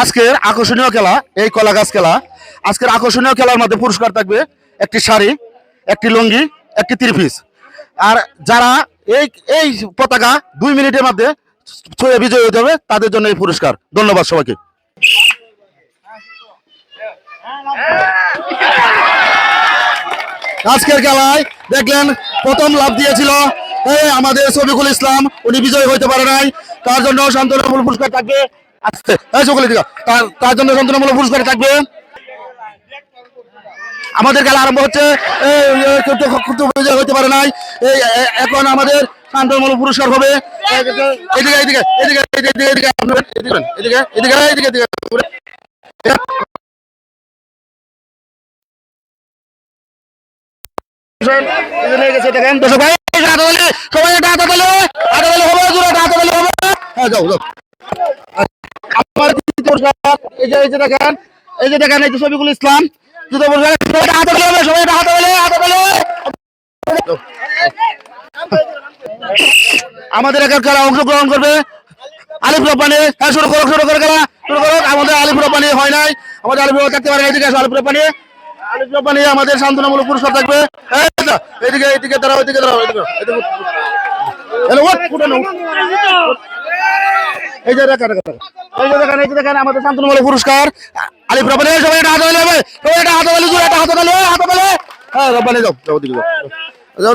আজকের আকর্ষণীয় খেলা, এই কলা গাছ খেলা। আজকের আকর্ষণীয় খেলার মধ্যে পুরস্কার থাকবে একটি শাড়ি, একটি লুঙ্গি, একটি ত্রিপিস আর যারা এই এই পতাকা দুই মিনিটের মধ্যে ছুঁয়ে বিজয়ী হতে হবে, তাদের জন্য এই পুরস্কার। ধন্যবাদ সবাইকে। আজকের খেলায় দেখলেন, প্রথম লাভ দিয়েছিল আমাদের শফিকুল ইসলাম, উনি বিজয়ী হইতে পারে নাই। তার জন্য শান্তনামূলক পুরস্কার থাকবে। আসতে সকলে তার জন্য শান্তনামূলক পুরস্কার থাকবে আমাদের খেলা আরম্ভ হচ্ছে হইতে পারে নাই এখন আমাদের শান্তনামূলক পুরস্কার হবে এদিকে এদিকে এদিকে এদিকে এদিকে এদিকে এদিকে এদিকে এদিকে দেখেন ভাই সবাই হাতে হবে হবে হ্যাঁ যাও যাও দেখেন এই যে দেখেন এই যে ইসলাম আমাদের এখানে অংশগ্রহণ করবে, আলিফ রব্বানি হ্যাঁ শুরু করো শুরু করো খেলা, শুরু করো। আমাদের আলিফ রব্বানি হয় নাই, আমাদের আলিফ রব্বানি থাকতে পারে এদিকে আসো আলিফ রব্বানি। আলিফ আমাদের সান্ত্বনামূলক পুরস্কার থাকবে। এদিকে এদিকে দাঁড়াও এদিকে দাঁড়াও, এদিকে এই যে দেখেন। এই যে দেখেন, এই যে দেখেন, আমাদের শান্তনুমূলক পুরস্কার। আলিফ রব্বানি এই সবাই একটা হাতে হবে। সবাই একটা হাতে জোরে একটা হাতে তালি হাতে তালি হ্যাঁ রব্বানি, যাও যাও ওদিকে, যাও। যাও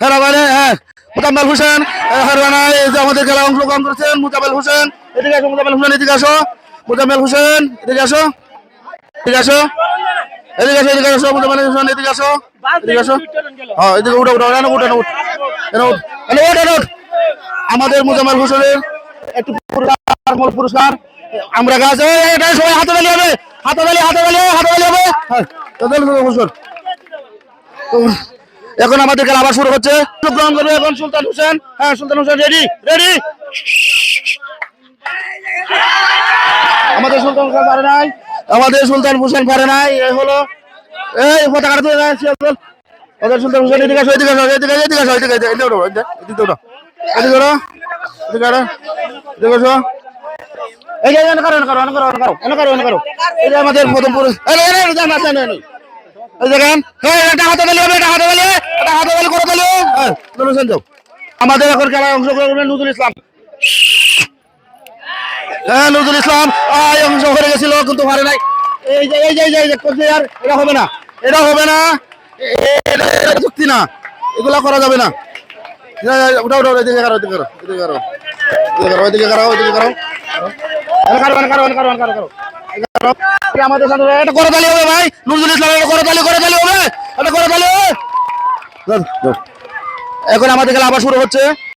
হ্যাঁ রব্বানি হ্যাঁ। মুতাম্মাল হোসেন হারবানা এই যে আমাদের খেলা অংশগ্রহণ করেছেন, মুতাম্মাল হোসেন। এদিকে আসো, মুতাম্মাল হোসেন, এদিকে আসো। মুতাম্মাল হোসেন, এদিকে আসো। এদিকে আসো। এদিকে আসো এদিকে আসো, মুতাম্মাল হোসেন, এদিকে আসো। এদিকে আসো। হ্যাঁ এদিকে উঠো উঠো, এনে উঠো, এনে উঠ। উঠ উঠ উঠ। আমাদের মুজাম্মাল হোসেনের একটি পুরস্কার আমরা গাছ সবাই হাতে তালি হবে, হাতে তালি হাতে তালি হাতে তালি হবে। হ্যাঁ এখন আমাদের খেলা আবার শুরু হচ্ছে। গ্রহণ করবে এখন সুলতান হোসেন হ্যাঁ সুলতান হোসেন রেডি রেডি আমাদের সুলতান হোসেন পারে নাই, আমাদের সুলতান হোসেন পারে নাই এ হলো, এই পতাকাটা তুলে। ওদের সুলতান হোসেন, এদিকে এদিকে আসো, এদিকে এদিকে আসো, এদিকে এদিকে ওঠো এদিকে এদিকে ওঠো করো করো করো করো করো করো আমাদের করে হ্যাঁ আমাদের এখন খেলায় অংশগ্রহণ করবেন নজরুল ইসলাম হ্যাঁ নজরুল ইসলাম অংশ করে গেছিল কিন্তু পারে নাই এই যে এই যে এই যে, করছে আর এটা হবে না এটা হবে না যুক্তি না এগুলা করা যাবে না উঠাও উঠাও আমাদের সাথে করে তালি হবে ভাই। নজরুল ইসলাম, এটা করে তালি করে তালি হবে, এটা করে তালি। এখন আমাদের খেলা আবার শুরু হচ্ছে।